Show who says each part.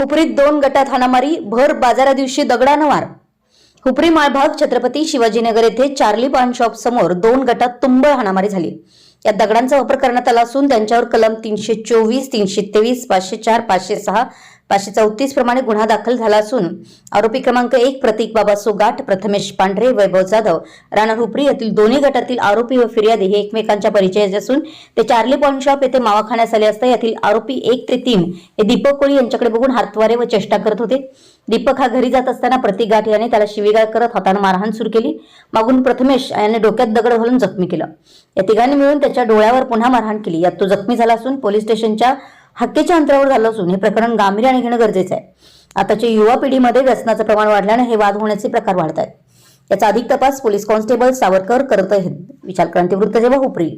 Speaker 1: हुपरीत दोन गटात हाणामारी भर बाजारा दिवशी दगडानं मार हुपरी माळभाग छत्रपती शिवाजीनगर येथे चार्ली पान शॉप समोर दोन गटात तुंबळ हाणामारी झाली. या दगडांचा वापर करण्यात आला असून त्यांच्यावर कलम तीनशे चोवीस तीनशे तेवीस पाचशे चार पाचशे सहा पाचशे चौतीस प्रमाणे गुन्हा दाखल झाला असून आरोपी क्रमांक एक प्रतीक बाबा सोगाट प्रथमेश पांढरे वैभव जाधव राणा हुपरी येथील दोन्ही गटातील आरोपी व फिर्यादी हे एकमेकांच्या परिचयाचे असून ते चार्ली पॉईंट शॉप येथे मावा खाण्यास आले असता यातील आरोपी एक ते तीन हे दीपक कोळी यांच्याकडे बघून हातवारे व चेष्टा करत होते. दीपक हा घरी जात असताना प्रतीक गाठ याने त्याला शिवीगाळ करत हाताने मारहाण सुरू केली. मागून प्रथमेश याने डोक्यात दगड घालून जखमी केलं. या तिघांनी मिळून त्याच्या डोळ्यावर पुन्हा मारहाण केली. यात तो जखमी झाला असून पोलीस स्टेशनच्या हक्केच्या अंतरावर झालं असून हे प्रकरण गांभीर्याने घेणं गरजेचं आहे. आताच्या युवा पिढीमध्ये व्यसनाचं प्रमाण वाढल्याने हे वाद होण्याचे प्रकार वाढत आहेत याचा अधिक तपास पोलीस कॉन्स्टेबल सावरकर करत आहेत. विचार क्रांती वृत्त जेव्हा हुपरी.